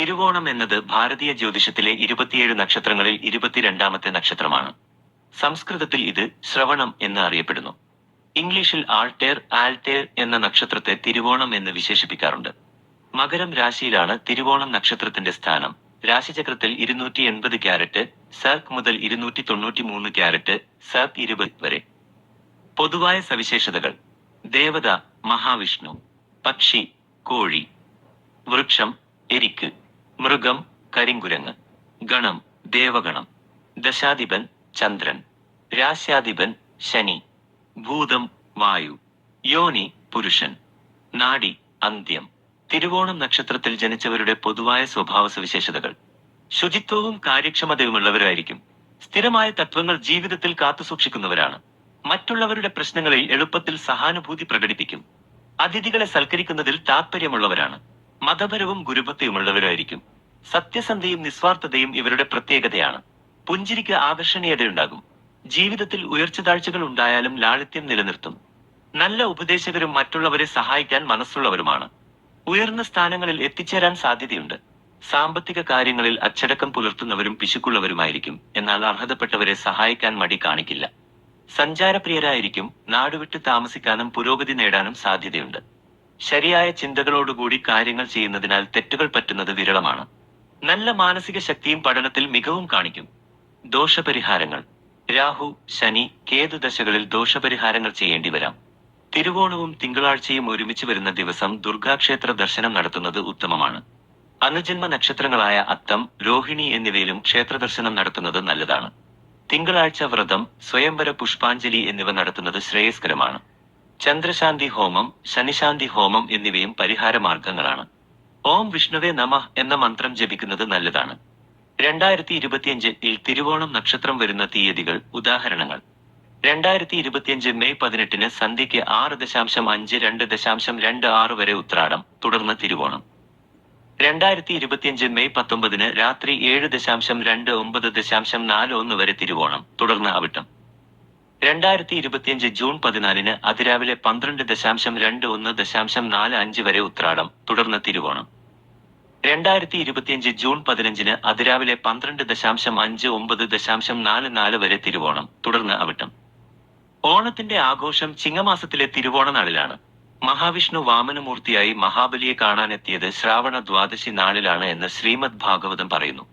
തിരുവോണം എന്നത് ഭാരതീയ ജ്യോതിഷത്തിലെ ഇരുപത്തിയേഴ് നക്ഷത്രങ്ങളിൽ ഇരുപത്തിരണ്ടാമത്തെ നക്ഷത്രമാണ്. സംസ്കൃതത്തിൽ ഇത് ശ്രവണം എന്ന് അറിയപ്പെടുന്നു. ഇംഗ്ലീഷിൽ ആൾട്ടേർ ആൽട്ടേർ എന്ന നക്ഷത്രത്തെ തിരുവോണം എന്ന് വിശേഷിപ്പിക്കാറുണ്ട്. മകരം രാശിയിലാണ് തിരുവോണം നക്ഷത്രത്തിന്റെ സ്ഥാനം. രാശിചക്രത്തിൽ ഇരുന്നൂറ്റി എൺപത് ക്യാരറ്റ് സർക്ക് മുതൽ ഇരുന്നൂറ്റി തൊണ്ണൂറ്റി മൂന്ന് ക്യാരറ്റ് സർക്ക് ഇരുപത് വരെ. പൊതുവായ സവിശേഷതകൾ. ദേവത മഹാവിഷ്ണു പക്ഷി കോഴി വൃക്ഷം എരിക്ക് മൃഗം കരിങ്കുരങ്ങ് ഗണം ദേവഗണം ദശാധിപൻ ചന്ദ്രൻ രാശ്യാധിപൻ ശനി ഭൂതം വായു യോനി പുരുഷൻ നാടി അന്ത്യം തിരുവോണം നക്ഷത്രത്തിൽ ജനിച്ചവരുടെ പൊതുവായ സ്വഭാവ സവിശേഷതകൾ. ശുചിത്വവും കാര്യക്ഷമതയുമുള്ളവരായിരിക്കും. സ്ഥിരമായ തത്വങ്ങൾ ജീവിതത്തിൽ കാത്തുസൂക്ഷിക്കുന്നവരാണ് മറ്റുള്ളവരുടെ പ്രശ്നങ്ങളിൽ എളുപ്പത്തിൽ സഹാനുഭൂതി പ്രകടിപ്പിക്കും. അതിഥികളെ സൽക്കരിക്കുന്നതിൽ താൽപ്പര്യമുള്ളവരാണ് മതപരവും ഗുരുഭക്തിയുമുള്ളവരായിരിക്കും സത്യസന്ധയും നിസ്വാർത്ഥതയും ഇവരുടെ പ്രത്യേകതയാണ്. പുഞ്ചിരിക്ക് ആകർഷണീയതയുണ്ടാകും. ജീവിതത്തിൽ ഉയർച്ചതാഴ്ചകൾ ഉണ്ടായാലും ലാളിത്യം നിലനിർത്തും. നല്ല ഉപദേശകരും മറ്റുള്ളവരെ സഹായിക്കാൻ മനസ്സുള്ളവരുമാണ്. ഉയർന്ന സ്ഥാനങ്ങളിൽ എത്തിച്ചേരാൻ സാധ്യതയുണ്ട്. സാമ്പത്തിക കാര്യങ്ങളിൽ അച്ചടക്കം പുലർത്തുന്നവരും പിശുക്കുള്ളവരുമായിരിക്കും എന്നാൽ അർഹതപ്പെട്ടവരെ സഹായിക്കാൻ മടി കാണിക്കില്ല. സഞ്ചാരപ്രിയരായിരിക്കും നാടുവിട്ട് താമസിക്കാനും പുരോഗതി നേടാനും സാധ്യതയുണ്ട്. ശരിയായ ചിന്തകളോടുകൂടി കാര്യങ്ങൾ ചെയ്യുന്നതിനാൽ തെറ്റുകൾ പറ്റുന്നത് വിരളമാണ്. നല്ല മാനസിക ശക്തിയും പഠനത്തിൽ മികവും കാണിക്കും. ദോഷപരിഹാരങ്ങൾ. രാഹു ശനി കേതു ദശകളിൽ ദോഷപരിഹാരങ്ങൾ ചെയ്യേണ്ടി വരാം. തിരുവോണവും തിങ്കളാഴ്ചയും ഒരുമിച്ച് വരുന്ന ദിവസം ദുർഗാക്ഷേത്ര ദർശനം നടത്തുന്നത് ഉത്തമമാണ്. അനുജന്മ നക്ഷത്രങ്ങളായ അത്തം രോഹിണി എന്നിവയിലും ക്ഷേത്ര ദർശനം നടത്തുന്നത് നല്ലതാണ്. തിങ്കളാഴ്ച വ്രതം സ്വയംവര പുഷ്പാഞ്ജലി എന്നിവ നടത്തുന്നത് ശ്രേയസ്കരമാണ്. ചന്ദ്രശാന്തി ഹോമം ശനിശാന്തി ഹോമം എന്നിവയും പരിഹാര മാർഗങ്ങളാണ്. ഓം വിഷ്ണുവേ നമ എന്ന മന്ത്രം ജപിക്കുന്നത് നല്ലതാണ്. രണ്ടായിരത്തി ഇരുപത്തിയഞ്ചിൽ തിരുവോണം നക്ഷത്രം വരുന്ന തീയതികൾ ഉദാഹരണങ്ങൾ. രണ്ടായിരത്തി ഇരുപത്തിയഞ്ച് മെയ് പതിനെട്ടിന് സന്ധ്യയ്ക്ക് ആറ് ദശാംശം അഞ്ച് രണ്ട് ദശാംശം രണ്ട് ആറ് വരെ ഉത്രാടം തുടർന്ന് തിരുവോണം. രണ്ടായിരത്തി ഇരുപത്തിയഞ്ച് മെയ് പത്തൊമ്പതിന് രാത്രി ഏഴ് ദശാംശം രണ്ട് ഒമ്പത് ദശാംശം നാല് ഒന്ന് വരെ തിരുവോണം തുടർന്ന് അവിട്ടം. രണ്ടായിരത്തി ഇരുപത്തിയഞ്ച് ജൂൺ പതിനാലിന് അതിരാവിലെ പന്ത്രണ്ട് ദശാംശം രണ്ട് ഒന്ന് ദശാംശം നാല് അഞ്ച് വരെ ഉത്രാടം. തുടർന്ന് തിരുവോണം. രണ്ടായിരത്തി ഇരുപത്തിയഞ്ച് ജൂൺ പതിനഞ്ചിന് അതിരാവിലെ പന്ത്രണ്ട് ദശാംശം അഞ്ച് ഒമ്പത് ദശാംശം നാല് നാല് വരെ തിരുവോണം. തുടർന്ന് അവിട്ടം. ഓണത്തിന്റെ ആഘോഷം ചിങ്ങമാസത്തിലെ തിരുവോണ നാളിലാണ്. മഹാവിഷ്ണു വാമനമൂർത്തിയായി മഹാബലിയെ കാണാനെത്തിയത് ശ്രാവണ ദ്വാദശി നാളിലാണ് എന്ന് ശ്രീമദ് ഭാഗവതം പറയുന്നു.